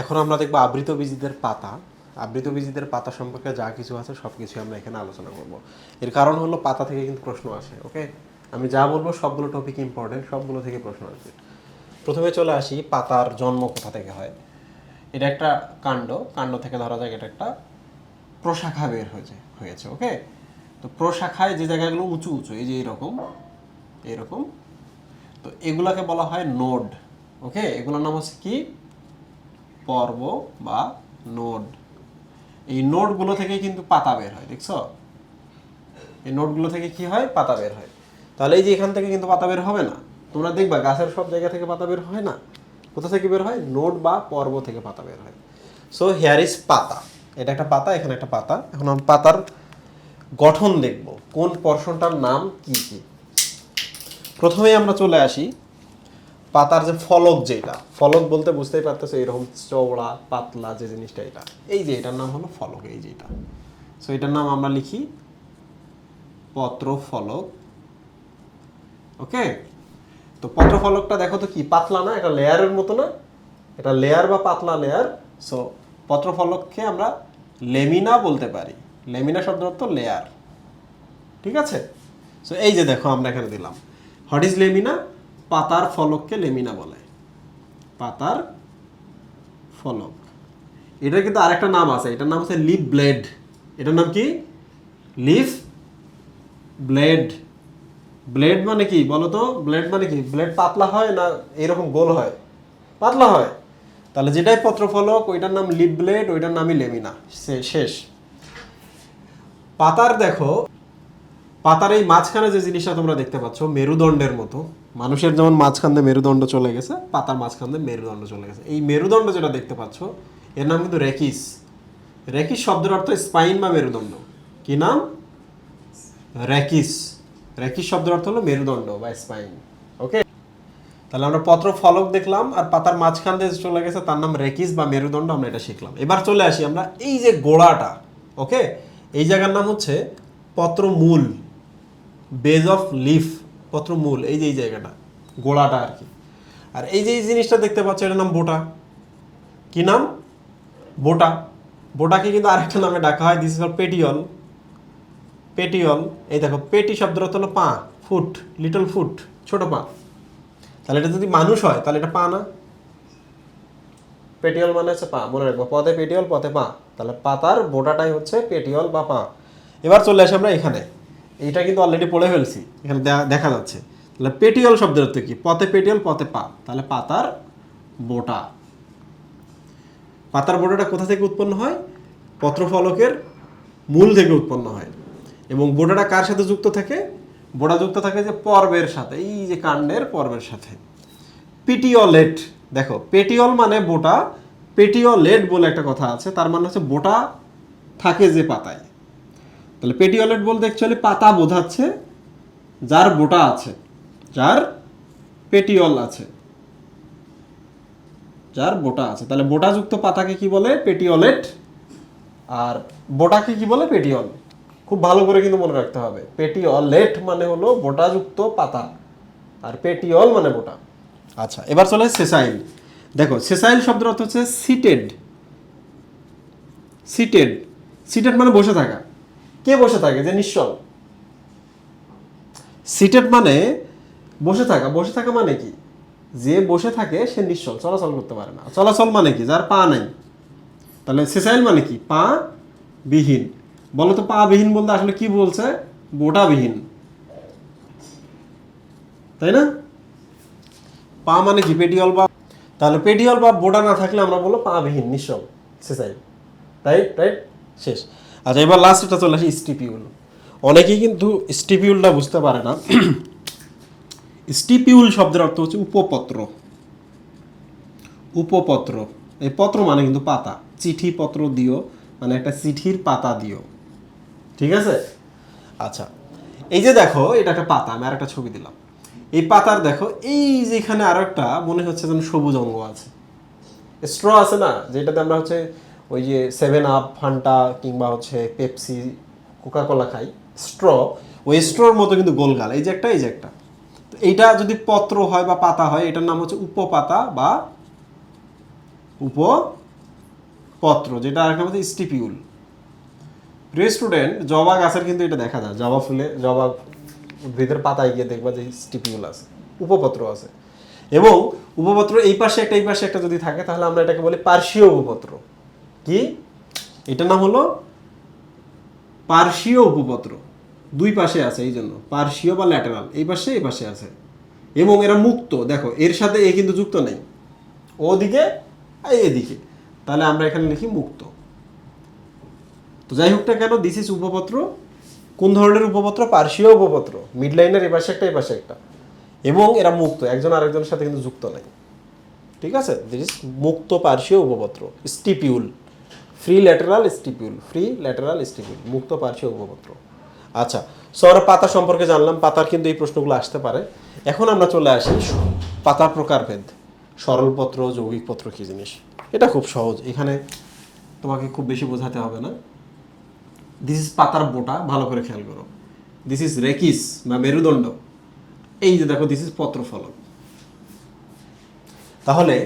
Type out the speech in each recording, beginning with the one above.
এখন আমরা দেখব আবৃত বীজিদের পাতা। আবৃত বীজিদের পাতা সম্পর্কে যা কিছু আছে সব কিছু আমরা এখানে আলোচনা করব। এর কারণ হলো পাতা থেকে কিন্তু প্রশ্ন আসে, ওকে? আমি যা বলব সবগুলো টপিক ইম্পর্টেন্ট সবগুলো থেকে প্রশ্ন আসবে। প্রথমে চলে আসি, পাতার জন্ম কোথা থেকে হয়? এটা একটা কাণ্ড কাণ্ড থেকে ধরা যাক, এটা একটা প্রশাখা বের হয়েছে হয়েছে, ওকে? তো প্রশাখায় যে জায়গাগুলো উঁচু উঁচু, এই যে এরকম এরকম, তো এগুলাকে বলা হয় নোড, ওকে? এগুলোর নাম হচ্ছে কি? পর্ব বা নোড। এই নোডগুলো থেকে কিন্তু পাতা বের হয়, দেখছ? এই নোটগুলো থেকে কি হয়? পাতা বের হয়। তাহলে এই যে এখান থেকে কিন্তু পাতা বের হবে না। তোমরা দেখবা গাছের সব জায়গা থেকে পাতা বের হয় না? কোথা থেকে বের হয়? নোট বা পর্ব থেকে পাতা বের হয়। সো হেয়ার ইজ পাতা। এটা একটা পাতা, এখানে একটা পাতা। এখন আমি পাতার গঠন দেখব। কোন পর্ষণটার নাম কি কি? প্রথমেই আমরা চলে আসি পাতার যে ফলক যেটা, ফলক বলতে বুঝতেই পারতেছো এরকম চওড়া, পাতলা যে জিনিসটা এটা। এই যে এটার নাম হলো ফলক, এই যে এটা। সো এটার নাম আমরা লিখি পত্র ফলক ওকে তো পত্র ফলকটা দেখো তো কি, পাতলা না, এটা লেয়ারের মতো না? এটা লেয়ার বা পাতলা লেয়ার। সো পত্র ফলককে আমরা লেমিনা বলতে পারি। লেমিনা শব্দ অর্থ লেয়ার। ঠিক আছে? সো এই যে দেখো, আমরা এখানে দিলাম। What is lamina? পাতার ফলককে লেমিনা বলে। পাতার ফলক। এটার কিন্তু আরেকটা নাম আছে, এটার নাম হচ্ছে লিপ ব্লেড। এটার নাম কি? Leaf blade. ব্লেড মানে কি বলো তো? ব্লেড মানে কি? ব্লেড পাতলা হয় না এরকম গোল হয়? পাতলা হয়। তাহলে যেটাই পত্রফলক ওইটার নাম লিপ ব্লেড, ওইটার নামই লেমিনা। শেষ। পাতার দেখো পাতার এই মাঝখানে যে জিনিসটা তোমরা দেখতে পাচ্ছ, মেরুদণ্ডের মতো, মানুষের যেমন মাঝখান দিয়ে মেরুদণ্ড চলে গেছে, পাতার মাঝখান দিয়ে মেরুদণ্ড চলে গেছে। এই মেরুদণ্ড যেটা দেখতে পাচ্ছ, এর নাম কিন্তু রেকিস। রেকিস শব্দের অর্থ স্পাইন বা মেরুদণ্ড। কি নাম? রেকিস। রেকিস শব্দের অর্থ হলো মেরুদণ্ড বা স্পাইন। ওকে তাহলে আমরা পত্র ফলক দেখলাম, আর পাতার মাঝখান দিয়ে চলে গেছে, তার নাম রেকিস বা মেরুদণ্ড আমরা এটা শিখলাম। এবার চলে আসি আমরা এই যে গোড়াটা ওকে এই জায়গার নাম হচ্ছে পত্রমূল। বেজ অফ লিফ পত্রমূল এই যে এই জায়গাটা, গোড়াটা আর কি। আর এই যে এই জিনিসটা দেখতে পাচ্ছ, এটার নাম বোটা। কি নাম? বোটা। বোটাকে কিন্তু আরেকটা নামে ডাকা হয় দিস ইজ পেটিয়ল পেটিয়ল এই দেখো পেটি শব্দের অর্থ হলো পা ফুট লিটল ফুট ছোট পা। তাহলে এটা যদি মানুষ হয়, তাহলে এটা পা না? পেটিয়ল মানে হচ্ছে পা, মনে রাখব পদে পেটিয়ল পথে পা। তাহলে পাতার বোটাটাই হচ্ছে পেটিয়ল বা পা। এবার চলে আসি আমরা এখানে। এইটা কিন্তু অলরেডি পড়ে ফেলছি। এখানে দেখা যাচ্ছে। তাহলে পেটিয়ল শব্দের অর্থ কি? পথে পেটিয়ল পথে পা। তাহলে পাতার বোটা। পাতার বোটাটা কোথা থেকে উৎপন্ন হয়? পত্রফলকের মূল থেকে উৎপন্ন হয়। এবং বোটাটা কার সাথে যুক্ত থাকে? বোটা যুক্ত থাকে যে পর্বের সাথে। এই যে কাণ্ডের পর্বের সাথে। পিটিওলেট দেখো পেটিওল মানে বোটা। পেটিওলেট বলে একটা কথা আছে। তার মানে হচ্ছে বোটা থাকে যে পাতায়। তাহলে পেটিওলেট বলতে অ্যাকচুয়ালি পাতা বোঝাচ্ছে যার বোটা আছে, যার পেটিওল আছে, যার বোটা আছে। তাহলে বোটাযুক্ত পাতাকে কি বলে? পেটিওলেট আর বোটাকে কি বলে? পেটিওল খুব ভালো করে কিন্তু মনে রাখতে হবে। পেটিওলেট মানে হলো বোটাযুক্ত পাতা। আর পেটিওল মানে বোটা। আচ্ছা এবার চলে সেসাইল দেখো সেসাইল শব্দের অর্থ হচ্ছে সিটেড সিটেড সিটেড মানে বসে থাকা। কে বসে থাকে? যে নিশ্চল সিটেড মানে বসে থাকা। বসে থাকা মানে কি? যে বসে থাকে, সে নিশ্চল চলাচল করতে পারে না। চলাচল মানে কি? যার পা নাই। তাহলে সেসাইল মানে কি? পা বিহীন। বলো তো পা বিহীন বলতে আসলে কি বলছে? বোটা বিহীন। তাই না? পা মানে কি? পেটিওল বা তাহলে পেটিওল বা বোটা না থাকলে আমরা বলব পা বিহীন, নিঃসল সেসাইল তাই? রাইট শেষ। আচ্ছা এবার লাস্টটা চলে আসি স্টিপিউল অনেকেই কিন্তু স্টিপিউলটা বুঝতে পারে না। স্টিপিউল শব্দের অর্থ হচ্ছে উপপত্র। উপপত্র। এই পত্র মানে কিন্তু পাতা। চিঠি পত্র দিও মানে একটা চিঠির পাতা দিও। ঠিক আছে? আচ্ছা এই যে দেখো, এটা একটা পাতা, আমি আর একটা ছবি দিলাম। এই পাতার দেখো, এই যেখানে আরও একটা মনে হচ্ছে যেন সবুজ অঙ্গ আছে। স্ট্র আছে না, যেটাতে আমরা হচ্ছে ওই যে সেভেন আপ ফান্টা কিংবা হচ্ছে পেপসি কোকা কোলা খাই। স্ট্র ওই স্ট্রর মতো কিন্তু গোলগাল। এই যে একটা, এই যে একটা। এইটা যদি পত্র হয় বা পাতা হয়, এটার নাম হচ্ছে উপপাতা বা উপ পত্র যেটা আরেকটা হচ্ছে স্টিপিউল। প্রিয় স্টুডেন্ট জবা গাছের কিন্তু এটা দেখা যায়। জবা ফুলে, জবা উদ্ভিদের পাতায় গিয়ে দেখবা যে স্টিপিউল আছে, উপপত্র আছে। এবং উপপত্র এই পাশে একটা, এই পাশে একটা যদি থাকে, তাহলে আমরা এটাকে বলি পার্শ্বীয় উপপত্র। কি? এটার নাম হলো পার্শ্বীয় উপপত্র। দুই পাশে আছে এই জন্য, পার্শ্বীয় বা ল্যাটারাল। এই পাশে এই পাশে আছে। এবং এরা মুক্ত। দেখো, এর সাথে এ কিন্তু যুক্ত নেই। ওদিকে এদিকে তাহলে আমরা এখানে লিখি মুক্ত। তো যাই হোক না কেন দিস ইজ উপপত্র। কোন ধরনের উপপত্র? পার্শ্বীয় উপপত্র। মিড লাইনের এ পাশে একটা এই পাশে একটা। এবং এরা মুক্ত। একজন আরেকজনের সাথে কিন্তু যুক্ত নাই। ঠিক আছে? দিস ইজ মুক্ত পার্শ্বীয় উপপত্র। Stipule free lateral stipule free lateral stipule মুক্ত পার্শ্বীয় উপপত্র আচ্ছা সো আমরা পাতা সম্পর্কে জানলাম, পাতার কিন্তু এই প্রশ্নগুলো আসতে পারে। এখন আমরা চলে আসি পাতার প্রকারভেদ সরল পত্র যৌগিক পত্র কি জিনিস? এটা খুব সহজ, এখানে তোমাকে খুব বেশি বোঝাতে হবে না। দিস ইজ পাতার বোটা, ভালো করে খেয়াল করো। দিস ইজ রেকিস বা মেরুদণ্ড। এই যে দেখো দিস ইজ পত্রফলক। তাহলে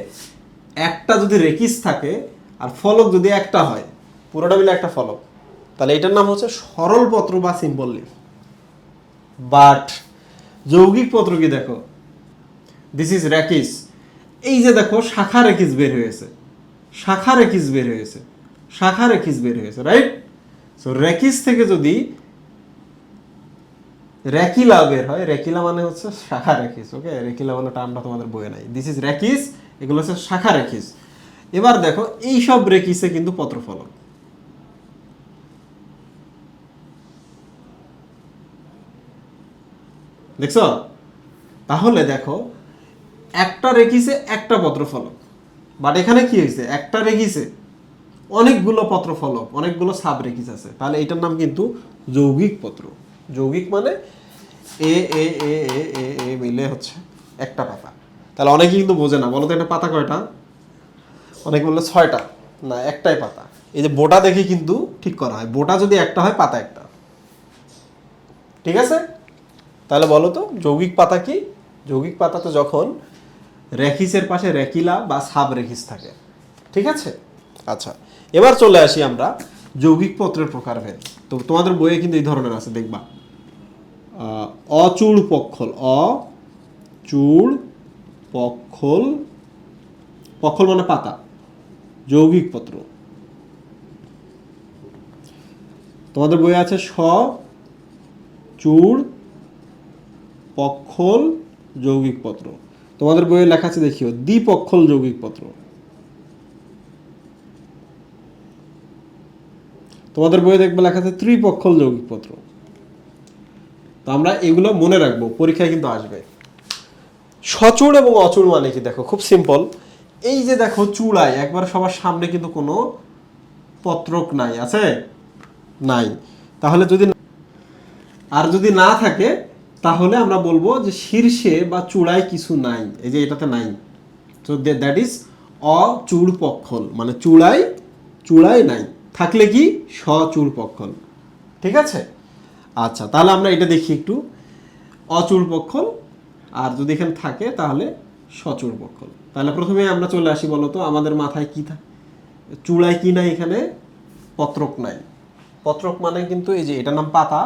একটা যদি রেকিস থাকে আর ফলক যদি একটা হয়, পুরোটা মিলে একটা ফলক, তাহলে এটার নাম হচ্ছে সরল পত্র বা সিম্পল লিফ বাট যৌগিক পত্র কি দেখো? দিস ইজ র্যাকিস এই যে দেখো, শাখা রেকিস বের হয়েছে। শাখা রেকিস বের হয়েছে। শাখা রেকিস বের হয়েছে রাইট সো রেকিস থেকে যদি রেকিলা বের হয় রেকিলা মানে হচ্ছে শাখা রেকিস ওকে রেকিলা মানে টার্মটা তোমাদের বইয়ে নাই। দিস ইজ রেকিস এগুলো হচ্ছে শাখা রেকিস এবার দেখো এই সব রেকিসে কিন্তু পত্রফলক। দেখছ? তাহলে দেখো, একটা রেকিসে একটা পত্রফলক। বাট এখানে কি হয়েছে একটা রেকিসে অনেকগুলো পত্রফলক, অনেকগুলো সাব রেকিস আছে। তাহলে এটার নাম কিন্তু যৌগিক পত্র। যৌগিক মানে এ এ এ এ এ মিলে হচ্ছে একটা পাতা। তাহলে অনেকে কিন্তু বোঝে না। বলো তো একটা পাতা কয়টা? অনেকে বলল ছয়টা। না, একটাই পাতা। এই যে বোটা দেখে কিন্তু ঠিক করা হয়। বোটা যদি একটা হয়, পাতা একটা। ঠিক আছে? তাহলে বলো তো, যৌগিক পাতা কি? যৌগিক পাতাতে যখন রেখিসের পাশে রেকিলা বা সাব রেখিস থাকে। ঠিক আছে? আচ্ছা এবার চলে আসি আমরা যৌগিক পত্রের প্রকারভেদ। তো তোমাদের বইয়ে কিন্তু এই ধরনের আছে, দেখবা। অচূড় পক্ষল। অচূড় পক্ষল। পক্ষল মানে পাতা। যৌগিক পত্র। তোমাদের বইয়ে আছে স চূড় পক্ষল, যৌগিক পত্র। তোমাদের বইয়ে লেখা আছে, দেখিও, দ্বিপক্ষল যৌগিক পত্র। তোমাদের বইয়ে দেখবে লেখা আছে ত্রিপক্ষল যৌগিক পত্র। তো আমরা এগুলো মনে রাখব, পরীক্ষায় কিন্তু আসবে। সচুর এবং অচুর মানে কি? দেখো, খুব সিম্পল এই যে দেখো চূড়ায়, একবার সবার সামনে কিন্তু কোনো পত্রক নাই, আছে? নাই। তাহলে যদি আর যদি না থাকে, তাহলে আমরা বলব যে শীর্ষে বা চূড়ায় কিছু নাই। এই যে এটাতে নাই। তো দ্যাট ইজ অচূড় পক্ষল মানে চূড়ায় চূড়ায় নাই। থাকলে কি? সচূড় পক্ষল ঠিক আছে? আচ্ছা তাহলে আমরা এটা দেখি একটু। অচূড় পক্ষল আর যদি এখানে থাকে, তাহলে সচূড় পক্ষল তাহলে প্রথমে আমরা চলে আসি বলতো, আমাদের মাথায় কি থাকে চূড়ায় কি নাই এখানে? পত্রক নাই। পত্রক মানে কিন্তু এই যে এটার নাম পাতা।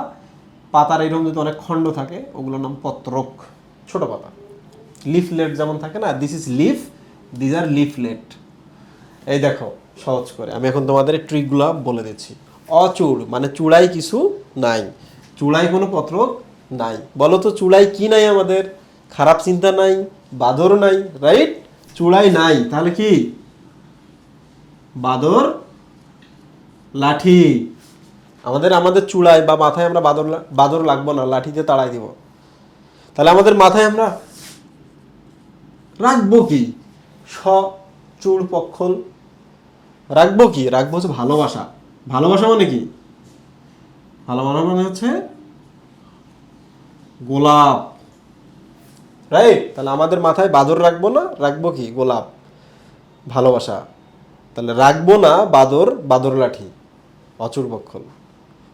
পাতার এরকম যদি অনেক খণ্ড থাকে, ওগুলোর নাম পত্রক। ছোট পাতা। লিফলেট যেমন থাকে না দিস ইজ লিফ দিস আর লিফলেট এই দেখো, সহজ করে। আমি এখন তোমাদের ট্রিকগুলো বলে দিচ্ছি। অচূড় মানে চূড়ায় কিছু নাই। চূড়ায় কোনো পত্রক নাই। বলো তো চূড়ায় কি নাই আমাদের? খারাপ চিন্তা নাই বাদর নাই রাইট চূড়ায় নাই, তাহলে কি? বাদর লাঠি। আমাদের আমাদের চূড়ায় বা মাথায় আমরা বাদর বাদর লাগবো না, লাঠি দিয়ে তাড়াই দিব। তাহলে আমাদের মাথায় আমরা রাখব কি? স, চূড়, পক্ষল। রাখব কি? রাখব হচ্ছে ভালোবাসা। ভালোবাসা মানে কি? ভালোবাসা মানে হচ্ছে গোলাপ। রাইট তাহলে আমাদের মাথায় বাদর রাখব না? রাখব কি? গোলাপ। ভালোবাসা। তাহলে রাখব না বাদর বাদর লাঠি। অচুর পক্ষল।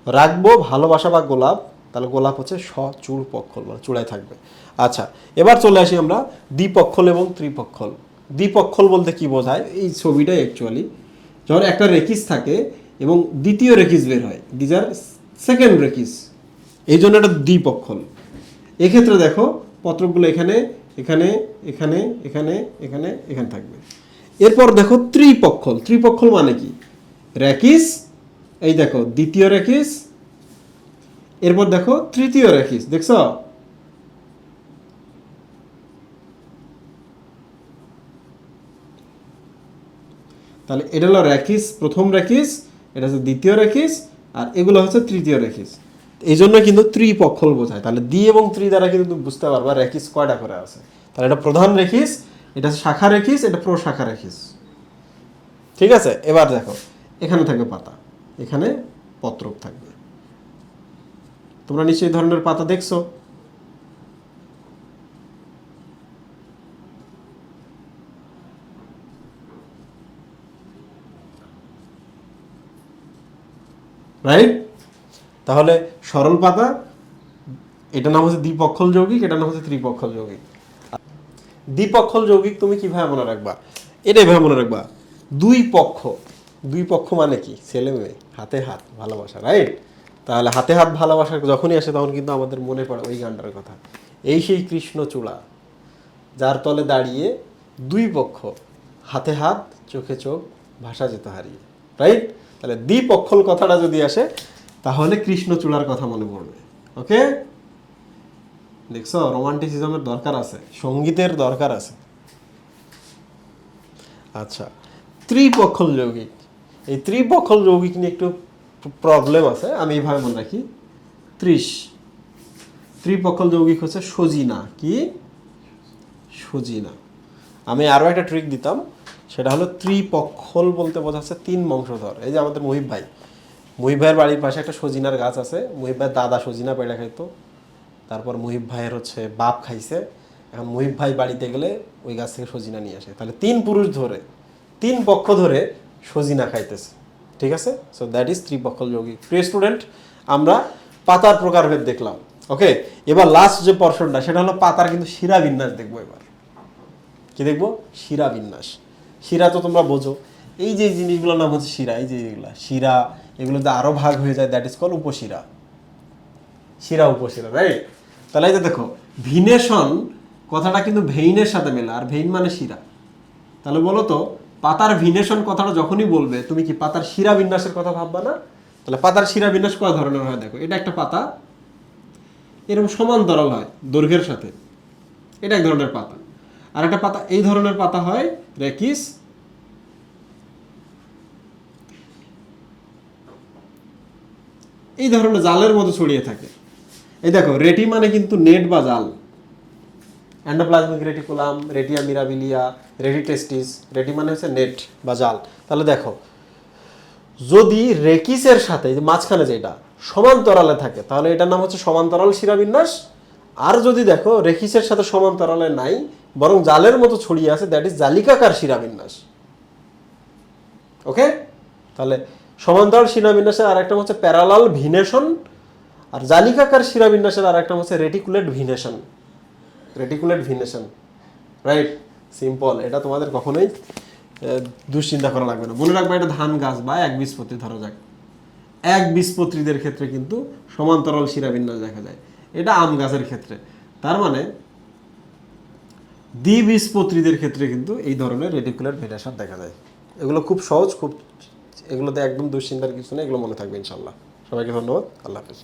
রাখব ভালোবাসা বা গোলাপ, তাহলে গোলাপ হচ্ছে সচূড় পক্ষল মানে চূড়ায় থাকবে। আচ্ছা এবার চলে আসি আমরা দ্বিপক্ষল এবং ত্রিপক্ষল। দ্বিপক্ষল বলতে কি বোঝায়? এই ছবিটাই অ্যাকচুয়ালি যখন একটা রেকিস থাকে এবং দ্বিতীয় রেকিস বের হয় দিজ আর সেকেন্ড রেকিস। এই জন্য এটা দ্বিপক্ষল। এক্ষেত্রে দেখো পত্রকগুলো এখানে এখানে এখানে এখানে এখানে এখানে থাকবে। এরপর দেখো ত্রিপক্ষল। ত্রিপক্ষল মানে কি? র্যাকিস এই দেখো, দ্বিতীয় রেকিস এরপর দেখো তৃতীয় রেকিস দেখছ? তাহলে এটা হলো র্যাকিস প্রথম র্যাকিস এটা হচ্ছে দ্বিতীয় র্যাকিস আর এগুলো হচ্ছে তৃতীয় র্যাকিস এই জন্য কিন্তু ত্রিপক্ষল বোঝায়। তাহলে দ্বি এবং ত্রি দ্বারা কিন্তু বুঝতে পারবা র্যাকিস কয়টা করে আছে। তাহলে এটা প্রধান রেখিস, এটা শাখা রেখিস, এটা প্রশাখা রেখিস। ঠিক আছে? এবার দেখো, এখানে থাকবে পাতা, এখানে পত্রক থাকবে। তোমরা নিশ্চয়ই ধরনের পাতা দেখছ। রাইট তাহলে সরল পাতা এটা নাম হচ্ছে দ্বিপক্ষল যৌগিক এটা নাম হচ্ছে ত্রিপক্ষল যৌগিক। দ্বিপক্ষল যৌগিক তুমি কীভাবে মনে রাখবা? এটা এভাবে মনে রাখবা, দুই পক্ষ দুই পক্ষ মানে কি? ছেলে মেয়ে, হাতে হাত, ভালোবাসা রাইট তাহলে হাতে হাত ভালোবাসা যখনই আসে তখন কিন্তু আমাদের মনে পড়ে ওই গানটার কথা। এই সেই কৃষ্ণচূড়া যার তলে দাঁড়িয়ে দুই পক্ষ, হাতে হাত, চোখে চোখ, ভাষা যেত হারিয়ে রাইট তাহলে দ্বিপক্ষল কথাটা যদি আসে তাহলে কৃষ্ণচূড়ার কথা মনে পড়বে। ওকে? দেখছ রোমান্টিসিজমের দরকার আছে, সঙ্গীতের দরকার আছে। আচ্ছা ত্রিপক্ষল যৌগিক। এই ত্রিপক্ষল যৌগিক নিয়ে একটু প্রবলেম আছে, আমি এইভাবে মনে রাখি। ত্রিশ। ত্রিপক্ষল যৌগিক হচ্ছে সজিনা। কি? সজিনা। আমি আরও একটা ট্রিক দিতাম, সেটা হলো ত্রিপক্ষল বলতে বোঝাচ্ছে তিন বংশধর। এই যে আমাদের মহিব ভাই মহিব ভাইয়ের বাড়ির পাশে একটা সজিনার গাছ আছে। মহিব ভাইয়ের দাদা সজিনা পেড়া খাইতো। তারপর মহিব ভাইয়ের হচ্ছে বাপ খাইছে। এখন মহিব ভাই বাড়িতে গেলে ওই গাছ থেকে সজিনা নিয়ে আসে। তাহলে তিন পুরুষ ধরে, তিন পক্ষ ধরে সজিনা খাইতেছে। ঠিক আছে? সো দ্যাট ইজ ত্রিপক্ষল যৌগিক প্রিয় স্টুডেন্ট আমরা পাতার প্রকারভেদ দেখলাম। ওকে এবার লাস্ট যে পর্শনটা সেটা হলো পাতার কিন্তু শিরা বিন্যাস দেখব এবার। কি দেখব? শিরা বিন্যাস। শিরা তো তোমরা বোঝো। এই যে জিনিসগুলোর নাম হচ্ছে শিরা, এই যে শিরা এগুলোতে আরও ভাগ হয়ে যায় দ্যাট ইজ কল উপশিরা। শিরা, উপশিরা রাইট তাহলে এই যে দেখো, ভিনেশন, কথাটা কিন্তু ভেইনের সাথে মেলা, আর ভেইন মানে শিরা। তাহলে বলো তো, পাতার ভিনেশন কথাটা যখনই বলবে, তুমি কি পাতার শিরা বিন্যাসের কথা ভাববা না? তাহলে পাতার শিরা বিন্যাস কয় ধরনের হয় দেখো, এটা একটা পাতা, এরকম সমান্তরাল হয় দৈর্ঘ্যের সাথে। এটা এক ধরনের পাতা। আর একটা পাতা, এই ধরনের পাতা হয় রেকিস এই ধরনের জালের মতো ছড়িয়ে থাকে। এই দেখো, রেটি মানে কিন্তু নেট বা জাল। Endoplasmic reticulum rete mirabilia rete testis rete মানে হচ্ছে নেট বা জাল। তাহলে দেখো, যদি রেকিসের সাথে যে মাঝখানে যেটা সমান্তরালে থাকে, তাহলে এটার নাম হচ্ছে সমান্তরাল শিরাবিন্যাস। আর যদি দেখো, রেকিসের সাথে সমান্তরালে নাই, বরং জালের মতো ছড়িয়ে আছে দ্যাট ইজ জালিকাকার শিরাবিন্যাস। ওকে তাহলে সমান্তরাল শিরাবিন্যাসের আর একটা হচ্ছে প্যারালাল ভিনেশন, আর জালিকাকার শিরাবিন্যাসের আর একটা হচ্ছে reticulate venation. Reticulate venation right simple এটা তোমাদের কখনোই দুশ্চিন্তা করা লাগবে না। মনে রাখবে এটা ধান গাছ বা এক বীজপত্রী, ধরা যাক। এক বীজপত্রীদের ক্ষেত্রে কিন্তু সমান্তরাল শিরাবিন্যাস দেখা যায়। এটা আম গাছের ক্ষেত্রে। তার মানে দ্বিবীজপত্রীদের ক্ষেত্রে কিন্তু এই ধরনের রেটিকুলার ভেরিয়েশন দেখা যায়। এগুলো খুব সহজ, খুব এগুলোতে একদম দুশ্চিন্তার কিছু নেই এগুলো মনে থাকবে ইনশাল্লাহ সবাইকে ধন্যবাদ আল্লাহ হাফিজ।